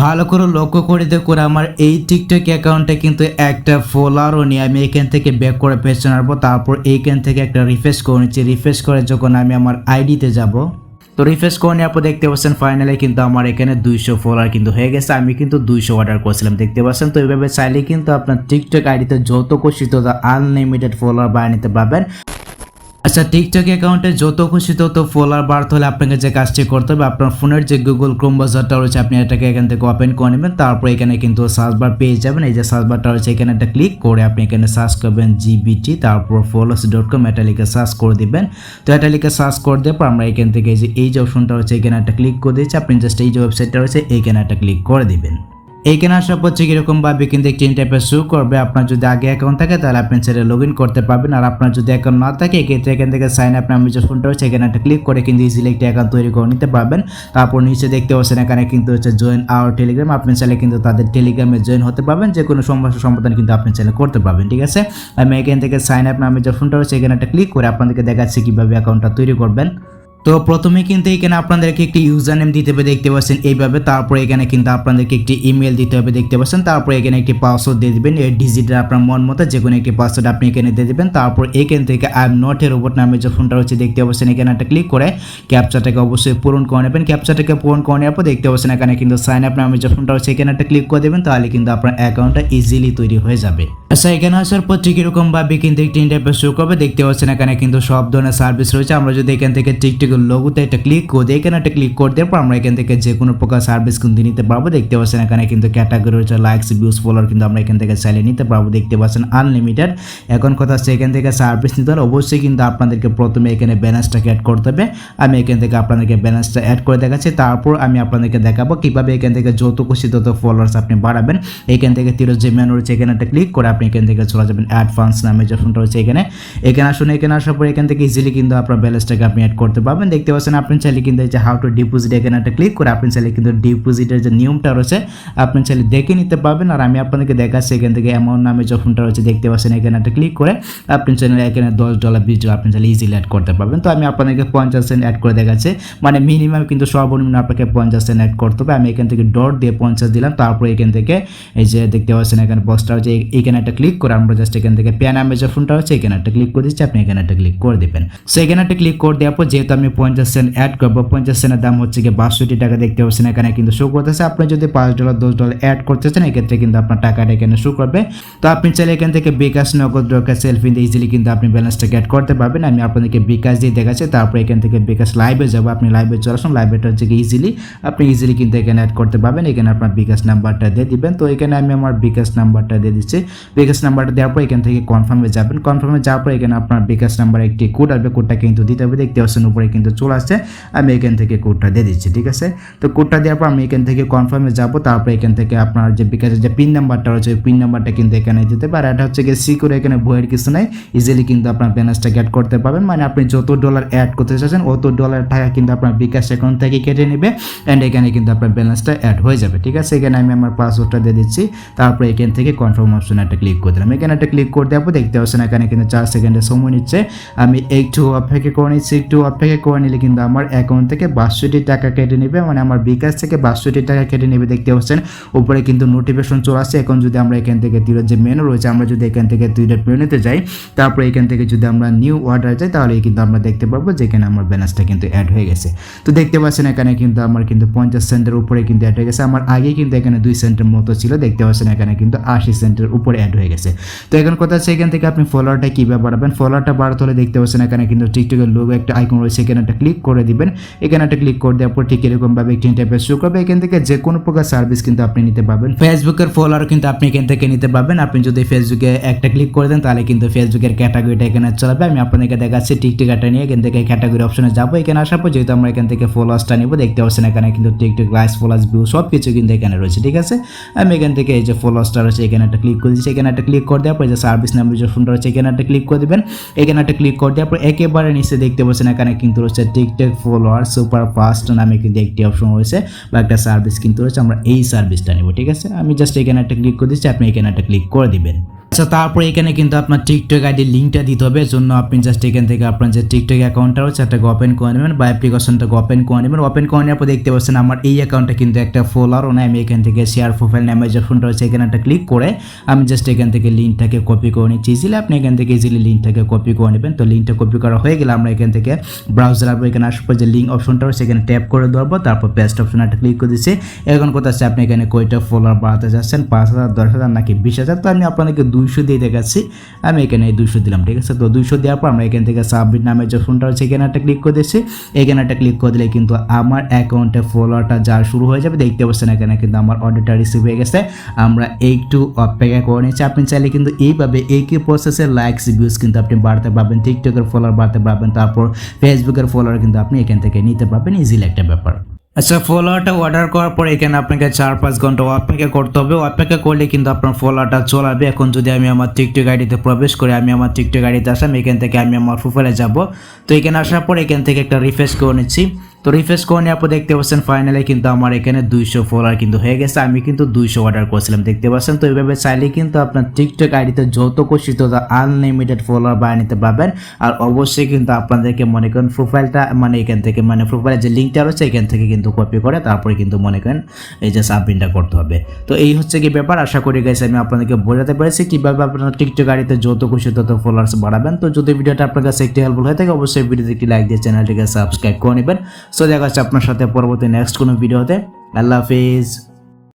ভালো করে লক্ষ্য করে দেখুন, আমার এই টিকটক অ্যাকাউন্টে কিন্তু একটা ফলোয়ারও নিয়ে আমি এখান থেকে ব্যাক করে পেছনে আসব তারপর এইখান থেকে একটা রিফ্রেশ করে নিচ্ছি। রিফ্রেশ করে যখন আমি আমার আইডিতে যাব, তো রিফ্রেশ করে নেওয়ার পর দেখতে পাচ্ছেন ফাইনালি কিন্তু আমার এখানে দুইশো ফলোয়ার কিন্তু হয়ে গেছে। আমি কিন্তু দুইশো অর্ডার করেছিলাম, দেখতে পাচ্ছেন? তো এইভাবে চাইলে কিন্তু আপনার টিকটক আইডিতে যত খুশি তত আনলিমিটেড ফলোয়ার বানিয়ে নিতে পারবেন। আচ্ছা টিকটক অ্যাকাউন্টে যত খুশি তত ফলোয়ার বাড়তে হলে আপনাকে যে কাজটি করতে হবে, আপনার ফোনের যে গুগল ক্রোম বাজারটা রয়েছে, আপনি এটাকে এখান থেকে ওপেন করে নেবেন। তারপর এখানে কিন্তু সার্চ বার পেয়ে যাবেন। এই যে সার্চ বারটা রয়েছে, এখানে একটা ক্লিক করে আপনি এখানে সার্চ করবেন জিবিটি তারপর ফলোস ডট কম এটা লিখে সার্চ করে দিবেন। তো এটা লিখে সার্চ করে দেওয়ার পর আমরা এখান থেকে এই যে এই যে অপশনটা রয়েছে, এখানে একটা ক্লিক করে দিয়েছি। আপনি জাস্ট এই যে ওয়েবসাইটটা রয়েছে এইখানে একটা ক্লিক করে দিবেন। এইখানে আসার পর ঠিক এরকমভাবে কিন্তু একটি ইন্টারফেস শুরু করবে। আপনার যদি আগে অ্যাকাউন্ট থাকে, তাহলে আপনি সেটা লগ ইন করতে পারবেন। আর আপনার যদি অ্যাকাউন্ট না থাকে, এক্ষেত্রে এখান থেকে সাইন আপ নামে যে ফোনটা রয়েছে, এখানে একটা ক্লিক করে কিন্তু ইজিলি একটি অ্যাকাউন্ট তৈরি করে নিতে পারবেন। তারপর নিচে দেখতে পাচ্ছেন, এখানে কিন্তু হচ্ছে জয়েন আওয়ার টেলিগ্রাম আপনি চাইলে কিন্তু তাদের টেলিগ্রামে জয়েন হতে পারবেন। যে কোনো সমস্যা সমাধান কিন্তু আপনি চাইলে করতে পারবেন, ঠিক আছে? আমি এখান থেকে সাইন আপ নামে যে ফোনটা হচ্ছে এখানে একটা ক্লিক করে আপনাদেরকে দেখাচ্ছি কীভাবে অ্যাকাউন্টটা তৈরি করবেন। তো প্রথমে কিন্তু এখানে আপনাদেরকে একটি ইউজার নেম দিতে হবে, দেখতে পাচ্ছেন, এইভাবে। তারপর এখানে কিন্তু আপনাদেরকে একটি ইমেল দিতে হবে, দেখতে পাচ্ছেন। তারপরে এখানে একটি পাসওয়ার্ড দিয়ে দিবেন, এই ডিজিটাল আপনার মন মতো যে কোনো একটি পাসওয়ার্ড আপনি এখানে দিয়ে দেবেন। তারপর এখান থেকে I am not a robot নামে যে ফোনটা রয়েছে, দেখতে পাচ্ছেন, এখানে একটা ক্লিক করে ক্যাপচাটাকে অবশ্যই পূরণ করে নেবেন। ক্যাপচাটাকে পূরণ করে নেওয়ার পর দেখতে পাচ্ছেন, এখানে কিন্তু সাইন আপ নামে যে ফোনটা রয়েছে, এখানে একটা ক্লিক করে দেবেন, তাহলে কিন্তু আপনার অ্যাকাউন্টটা ইজিলি তৈরি হয়ে যাবে। আচ্ছা এখানে আসার পর ঠিক এরকম ভাবে কিন্তু একটি ইন্টারফেস শুরু করবে দেখতে পাচ্ছেন এখানে কিন্তু সব ধরনের সার্ভিস রয়েছে আমরা যদি এখান থেকে টিকটিকের লোগোতে একটা ক্লিক করে দিই এখানে একটা ক্লিক করে দেওয়ার পর আমরা এখান থেকে যে কোনো প্রকার সার্ভিস কিন্তু নিতে পারব দেখতে পাচ্ছেন এখানে কিন্তু ক্যাটাগরি রয়েছে লাইকস ভিউজ ফলোয়ার কিন্তু আমরা এখান থেকে চাইলে নিতে পারব দেখতে পাচ্ছেন আনলিমিটেড এখন কথা হচ্ছে এখান থেকে সার্ভিস নিতে হলে অবশ্যই কিন্তু আপনাদেরকে প্রথমে এখানে ব্যালেন্সটাকে অ্যাড করতে হবে আমি এখান থেকে আপনাদেরকে ব্যালেন্সটা অ্যাড করে দেখাচ্ছি তারপর আমি আপনাদেরকে দেখাবো কীভাবে এখান থেকে যত খুশি তত ফলোয়ার্স আপনি বাড়াবেন এখান থেকে তিরো যে মেনু রয়েছে এখানে একটা ক্লিক করে এখান থেকে চলে যাবেন অ্যাড ফান্ডস নামে যে ফোনটা রয়েছে এখানে। এখানে আসুন, এখানে আসার পর এখান থেকে ইজিলি কিন্তু আপনার ব্যালেন্সটাকে আপনি অ্যাড করতে পারবেন। দেখতে পাচ্ছেন আপনি চাইলে কিন্তু যে হাউ টু ডিপোজিট এখানে একটা ক্লিক করে আপনি চাইলে কিন্তু ডিপোজিটের যে নিয়মটা রয়েছে, আপনি চাইলে দেখে নিতে পারবেন। আর আমি আপনাদেরকে দেখাচ্ছি এখান থেকে অ্যামাউন্ট নামে যে ফোনটা রয়েছে, দেখতে পাচ্ছেন এখানে একটা ক্লিক করে আপনি চাইলে এখানে দশ ডলার বিশ ডলার আপনি চাইলে ইজিলি অ্যাড করতে পারবেন। তো আমি আপনাদেরকে পঞ্চাশ সেন্ট অ্যাড করে দেখাচ্ছি। মানে মিনিমাম কিন্তু সর্বনিম্ন আপনাকে পঞ্চাশ সেন্ট অ্যাড করতে হবে। আমি এখান থেকে ডট দিয়ে পঞ্চাশ দিলাম। তারপর এখান থেকে এই যে দেখতে পাচ্ছেন এখানে পোস্টটা হচ্ছে এখানে একটা ক্লিক করে আমরা জাস্ট এখান থেকে প্যান যে ফোনটা হচ্ছে এখানে একটা ক্লিক করে দিচ্ছি, আপনি এখানে একটা ক্লিক করে দেবেন। সো এখানে একটা ক্লিক করে দেওয়ার পর যেহেতু আমি পঞ্চাশ সেন্ট অ্যাড করব, পঞ্চাশ সেন্টের দাম হচ্ছে গিয়ে বাষট্টি টাকা দেখতে পাচ্ছেন, এখানে কিন্তু শো করতেছে। আপনি যদি পাঁচ ডলার দশ ডলার অ্যাড করতে চান, এক্ষেত্রে কিন্তু আপনার টাকাটা এখানে শো করবে। তো আপনি চাইলে এখান থেকে বিকাশ নগদ রকা সেলফি দিয়ে ইজিলি কিন্তু আপনি ব্যালেন্সটাকে অ্যাড করতে পারবেন। আমি আপনাদেরকে বিকাশ দিয়ে দেখাচ্ছি, তারপর এখান থেকে বিকাশ লাইভে যাব। আপনি লাইভে চলে আসুন লাইভেটা হচ্ছে ইজিলি আপনি ইজিলি কিন্তু এখানে অ্যাড করতে পারবেন। এখানে আপনার বিকাশ নাম্বারটা দিয়ে দিবেন। তো এখানে আমি আমার বিকাশ নাম্বারটা দিয়ে দিচ্ছি। বিকাশ নাম্বারটা দেওয়ার পর এখান থেকে কনফার্মে যাবেন। কনফার্মে যাওয়ার পর এখানে আপনার বিকাশ নাম্বার একটি কোড আসবে। কোডটা কিন্তু দিতে হবে। দেখতে পাচ্ছেন উপরে কিন্তু চলে আসছে। আমি এখান থেকে কোডটা দিয়ে দিচ্ছি, ঠিক আছে? তো কোডটা দেওয়ার পর আমি এখান থেকে কনফার্মে যাব। তারপর এখান থেকে আপনার যে বিকাশের যে পিন নাম্বারটা রয়েছে, ওই পিন নাম্বারটা কিন্তু এখানে দিতে পারে এটা হচ্ছে গিয়ে সিকিউর এখানে ভয়ের কিছু নাই। ইজিলি কিন্তু আপনার ব্যালেন্সটা অ্যাড করতে পারবেন। মানে আপনি যত ডলার অ্যাড করতে চাচ্ছেন, অত ডলার টাকা কিন্তু আপনার বিকাশ অ্যাকাউন্ট থেকে কেটে নেবে। অ্যান্ড এখানে কিন্তু আপনার ব্যালেন্সটা অ্যাড হয়ে যাবে, ঠিক আছে? এখানে আমি আমার পাসওয়ার্ডটা দিয়ে দিচ্ছি। তারপর এখান থেকে কনফার্ম অপশন একটা ক্লিক করে দিলাম। এখানে একটা ক্লিক করে পর দেখতে পাচ্ছেন এখানে কিন্তু চার সেকেন্ডের সময় নিচ্ছে। আমি একটু অপেক্ষা করে নিচ্ছি, একটু অপেক্ষা করে নিলে কিন্তু আমার অ্যাকাউন্ট থেকে বাষট্টি টাকা কেটে নেবে মানে আমার বিকাশ থেকে বাষট্টি টাকা কেটে নেবে। দেখতে পাচ্ছেন, উপরে কিন্তু নোটিফিকেশন চলে আসছে এখন যদি আমরা এখান থেকে তীরের যে মেনু রয়েছে, আমরা যদি এখান থেকে তীরের মেনুতে যাই, তারপরে এখান থেকে যদি আমরা নিউ অর্ডার যাই, তাহলে কিন্তু আমরা দেখতে পারব যে এখানে আমার ব্যালেন্সটা কিন্তু অ্যাড হয়ে গেছে। তো দেখতে পাচ্ছেন এখানে কিন্তু আমার কিন্তু পঞ্চাশ সেন্টের উপরে কিন্তু অ্যাড হয়ে গেছে। আমার আগে কিন্তু এখানে দুই সেন্টের মতো ছিল। দেখতে পাচ্ছেন এখানে কিন্তু আশি সেন্টের উপরে অ্যাড হয়ে গেছে। তো এখন কথা হচ্ছে এখান থেকে আপনি ফলোয়ারটা কীভাবে বাড়াবেন? ফলোয়ারটা বাড়াতে হলে দেখতে পাচ্ছেন এখানে কিন্তু টিকটকের লোগো একটা আইকন রয়েছে। এখানে একটা ক্লিক করে দিবেন। এখানে একটা ক্লিক করে দেওয়ার পর ঠিক এরকমভাবে একটি ইন্টারফেস শো করবে। এখান থেকে যে কোনো প্রকার সার্ভিস কিন্তু আপনি নিতে পারবেন। ফেসবুকের ফলোয়ার কিন্তু আপনি এখান থেকে নিতে পারবেন। আপনি যদি ফেসবুকে একটা ক্লিক করে দেন, তাহলে কিন্তু ফেসবুকের ক্যাটাগরিটা এখানে চলাবে। আমি আপনাদেরকে দেখাচ্ছি টিকটিকাটা নিয়ে। এখান থেকে ক্যাটাগরি অপশনে যাব। এখানে আসার পর যেহেতু আমরা এখান থেকে ফলোয়ার্সটা নিব, দেখতে পাচ্ছেন এখানে কিন্তু টিকটক লাইস ফলোয়ার্স ভিউ সব কিছু কিন্তু এখানে রয়েছে। ঠিক আছে? আমি এখান থেকে এই যে ফলোয়ার্সটা রয়েছে, এখানে একটা ক্লিক করে দিচ্ছি। এখানে একটা ক্লিক করে দেওয়ার পর যে সার্ভিস নাম্বার যে ফোনটা রয়েছে, এখানে একটা ক্লিক করে দেবেন। এখানে একটা ক্লিক করে দেওয়ার পর একেবারে নিচে দেখতে পাচ্ছেন এখানে কিন্তু রয়েছে টিকটক ফলোয়ার সুপার ফাস্ট নামে কিন্তু একটি অপশন রয়েছে বা একটা সার্ভিস কিন্তু রয়েছে। আমরা এই সার্ভিসটা নেব, ঠিক আছে? আমি জাস্ট এখানে একটা ক্লিক করে দিচ্ছি, আপনি এখানে একটা ক্লিক করে দিবেন। আচ্ছা তারপর এখানে কিন্তু আপনার টিকটক আইডির লিঙ্কটা দিতে হবে। জন্য আপনি জাস্ট এখান থেকে আপনার যে টিকটক অ্যাকাউন্টটা রয়েছে সেটাকে ওপেন করে নেবেন বা অ্যাপ্লিকেশনটাকে ওপেন করে নেবেন। ওপেন করে নেওয়ার পর দেখতে পাচ্ছেন আমার এই অ্যাকাউন্টটা কিন্তু একটা ফলোয়ারও নয় আমি এখান থেকে শেয়ার প্রোফাইল নামে যে ফোনটা রয়েছে, এখানে একটা ক্লিক করে আমি জাস্ট এখান থেকে লিঙ্কটাকে কপি করে নিচ্ছি। ইজিলি আপনি এখান থেকে ইজিলি লিঙ্কটাকে কপি করে নেবেন। তো লিঙ্কটা কপি করা হয়ে গেলে আমরা এখান থেকে ব্রাউজার আসব এখানে আসার পর যে লিঙ্ক অপশনটা রয়েছে, এখানে ট্যাপ করে ধরবো তারপর পেস্ট অপশন একটা ক্লিক করে দিচ্ছি। এখন কথা হচ্ছে আপনি এখানে কয়টা ফলোয়ার বাড়াতে চাচ্ছেন পাঁচ হাজার, দশ হাজার নাকি বিশ হাজার? তো আমি আপনাদেরকে দুইশো দিয়ে দেখাচ্ছি। আমি এখানে দুইশো দিলাম, ঠিক আছে? তো দুইশো দেওয়ার পর আমরা এখান থেকে সাবমিট নামের যে ফোনটা রয়েছে, এখানে একটা ক্লিক করে দিচ্ছি এখানে একটা ক্লিক করে দিলে কিন্তু আমার অ্যাকাউন্টে ফলোয়ারটা যা শুরু হয়ে যাবে, দেখতে পাচ্ছেন এখানে কিন্তু আমার অর্ডারটা রিসিভ হয়ে গেছে। আমরা একটু অপেক্ষা করে নিচ্ছি। আপনি চাইলে কিন্তু এইভাবে একই প্রসেসের লাইকস ভিউজ কিন্তু আপনি বাড়তে পারবেন টিকটকের ফলোয়ার বাড়তে পারবেন, তারপর ফেসবুকের ফলোয়ার কিন্তু আপনি এখান থেকে নিতে পারবেন। ইজিলি একটা ব্যাপার। আচ্ছা ফলোয়ারটা অর্ডার করার পরে এখানে আপনাকে চার পাঁচ ঘণ্টা অপেক্ষা করতে হবে। অপেক্ষা করলে কিন্তু আপনার ফলোয়ারটা চলাবে। এখন যদি আমি আমার টিকটক আইডিতে প্রবেশ করি, আমি আমার টিকটক আইডিতে আসলাম, এখান থেকে আমি আমার প্রোফাইলে যাব। তো এখানে আসার পর এখান থেকে একটা রিফ্রেশ করে নিচ্ছি। তো রিফ্রেশ করে নেওয়ার পর দেখতে পাচ্ছেন ফাইনালি কিন্তু আমার এখানে দুইশো ফলোয়ার কিন্তু হয়ে গেছে। আমি কিন্তু দুইশো অর্ডার করেছিলাম, দেখতে পাচ্ছেন? তো এইভাবে চাইলে কিন্তু আপনার টিকটক আইডিতে যত খুশি তত আনলিমিটেড ফলোয়ার বানিয়ে নিতে পারবেন। আর অবশ্যই কিন্তু আপনাদেরকে মনে করেন প্রোফাইলটা মানে এখান থেকে মানে প্রোফাইলের যে লিঙ্কটা রয়েছে, এখান থেকে কিন্তু কপি করে তারপরে কিন্তু মনে করেন এই যে সাবমিটটা করতে হবে। তো এই হচ্ছে কি ব্যাপার? আশা করি গেছে আমি আপনাদেরকে বোঝাতে পেরেছি কীভাবে আপনার টিকটক আইডিতে যত খুশি তত ফলোয়ার্স বাড়াবেন। তো যদি ভিডিওটা আপনার কাছে একটি হেল্পফুল হয়ে থাকে, অবশ্যই ভিডিওতে একটি লাইক দিয়ে চ্যানেলটিকে সাবস্ক্রাইব করে নেবেন। সো দেখা যাচ্ছে আপনার সাথে পরবর্তী নেক্সট কোনো ভিডিওতে আল্লাহ হাফিজ।